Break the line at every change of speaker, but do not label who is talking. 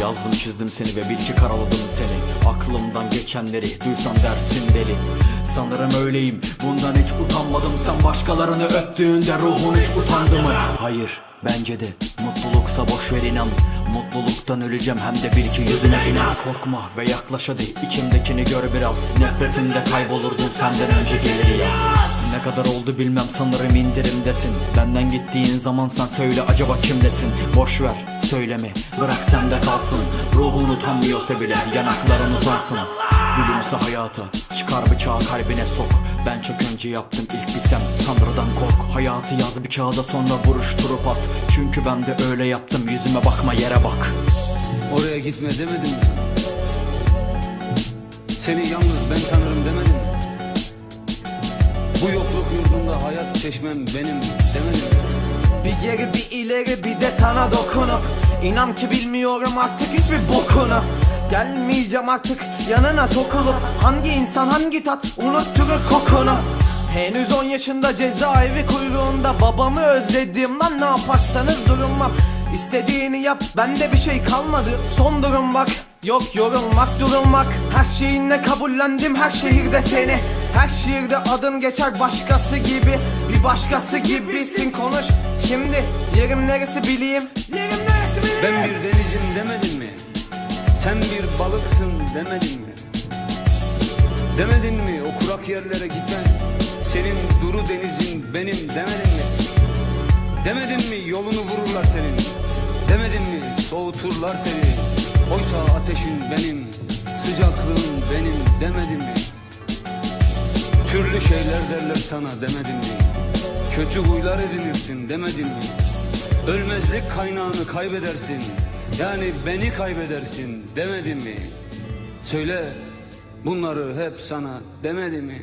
Yazdım çizdim seni ve bil ki karaladım seni. Aklımdan geçenleri duysan dersin deli. Sanırım öyleyim bundan hiç utanmadım. Sen başkalarını öptüğünde ruhun hiç utandı mı? Hayır bence de. Mutluluksa boş ver inan. Mutluluktan öleceğim hem de bil ki yüzüne inat. Korkma ve yaklaş hadi içimdekini gör biraz. Nefretimde kaybolurdun senden önce gelir yaz. Ne kadar oldu bilmem sanırım indirimdesin. Benden gittiğin zaman sen söyle acaba kimdesin Boş ver söyleme. Bırak sende kalsın. Ruhun utanmıyorsa bile yanakların utansın Gülümse hayata. Çıkar bıçağı kalbine sok. Ben çok önce yaptım ilk bilsem Tanrı'dan kork. Hayatı yaz bir kağıda sonra buruşturup at. Çünkü ben de öyle yaptım. Yüzüme bakma yere bak.
Oraya gitme demedim mi? Sana? Seni yalnız ben tanırım demedim mi? Bu yokluk yurdunda hayat çeşmem benim demedim mi?
Bir geri bir ileri bir de sana dokunup. İnan ki bilmiyorum artık hiçbir bokunu. Gelmeyeceğim artık yanına sokulup. Hangi insan hangi tat unutturur kokunu? Henüz 10 yaşında cezaevi kuyruğunda. Babamı özledim lan ne yaparsanız durulmam İstediğini yap bende bir şey kalmadı. Son durum bak. Yok yorulmak durulmak. Her şeyinle kabullendim her şehirde seni Her şehirde adın geçer başkası gibi. Bir başkası gibisin konuş. Şimdi yerim neresi bileyim? Yerim neresi bileyim?
Ben bir denizim demedim mi? Sen bir balıksın demedin mi? Demedin mi o kurak yerlere gitme? Senin duru denizin benim demedin mi? Demedin mi yolunu vururlar senin? Demedin mi soğuturlar seni? Oysa ateşin benim Türlü şeyler derler sana demedin mi? Kötü huylar edinirsin demedin mi? Ölmezlik kaynağını kaybedersin Yani beni kaybedersin demedin mi? Söyle bunları hep sana demedim mi?